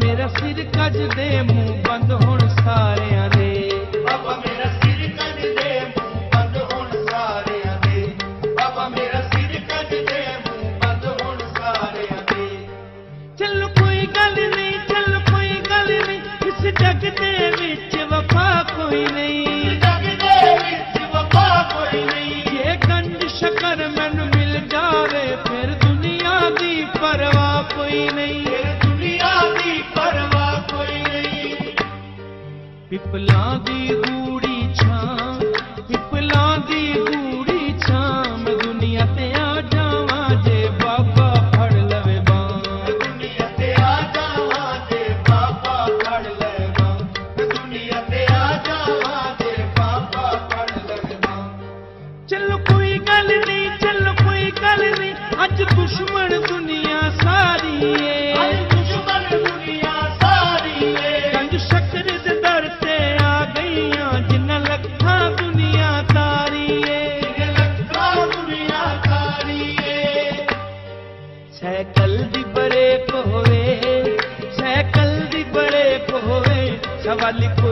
मेरा सिर कज दे मुंह गुलाबी मालिक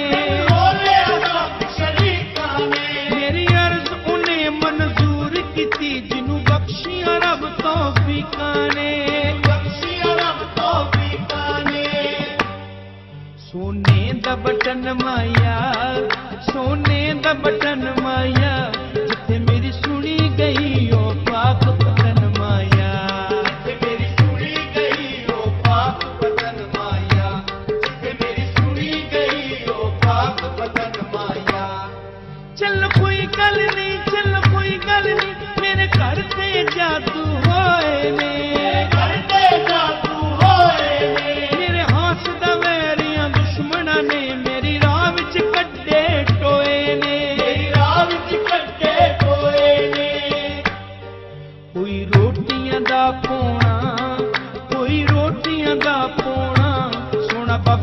பட்ட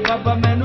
Baba, man.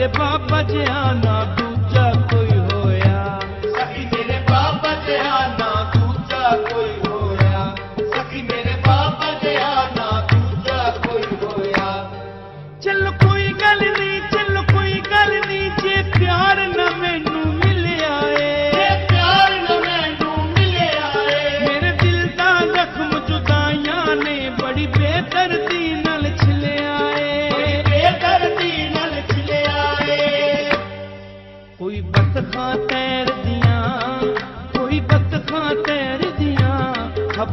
मेरे बाबा जी आना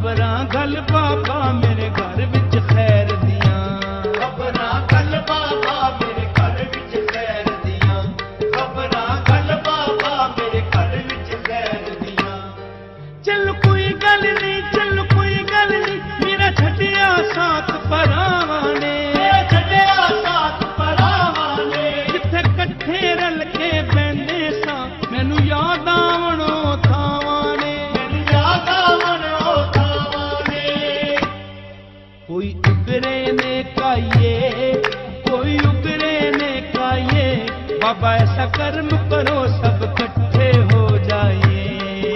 ਬਰਾਂ ਗਲ ਬਾਬਾ ऐसा कर्म करो सब इकट्ठे हो जाइए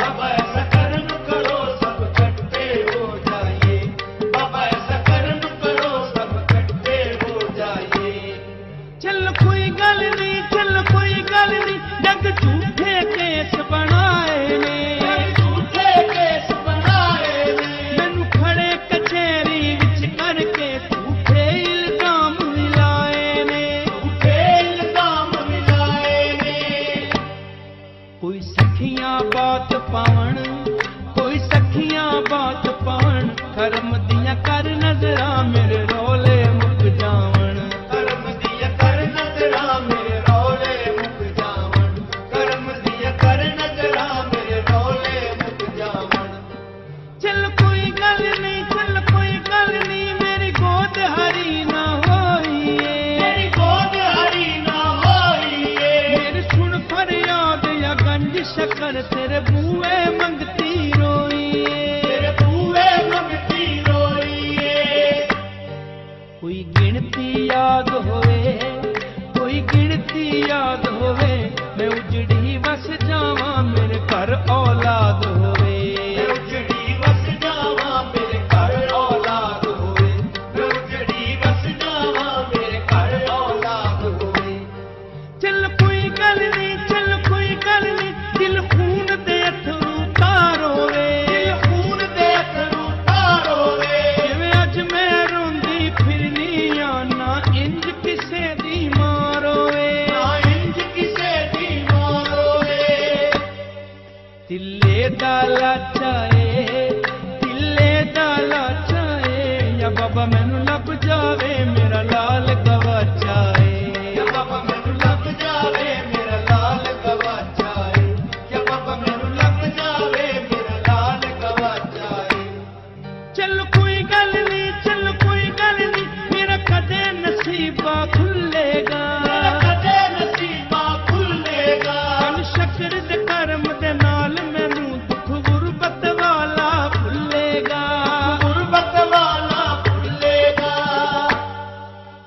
ਬੂਏ ਮੰਗਤੀ ਰੋਈਏ। ਬੂਏ ਮੰਗਤੀ ਕੋਈ ਗਿਣਤੀ ਯਾਦ ਹੋਵੇ ਕੋਈ ਗਿਣਤੀ ਯਾਦ ਹੋਵੇ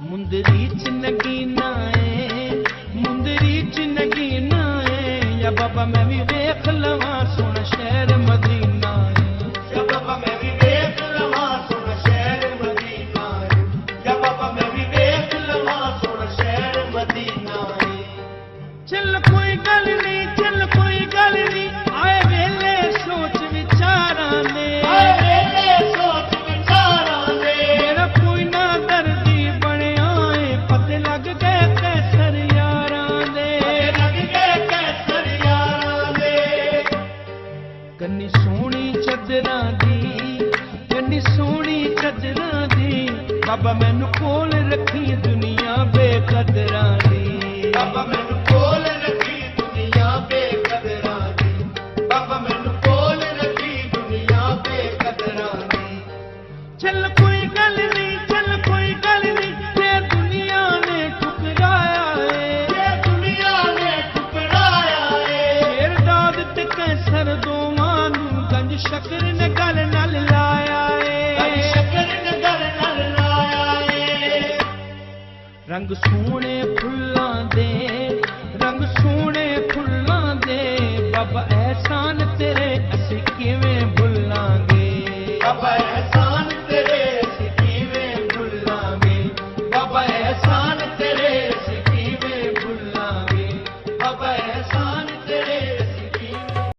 मुंदरी च नगीना ਰੰਗ ਸੋਹਣੇ ਫੁੱਲਾਂ ਦੇ ਰੰਗ ਸੋਹਣੇ ਫੁੱਲਾਂ ਦੇ। ਬਾਬਾ ਐਸਾਨ ਤੇਰੇ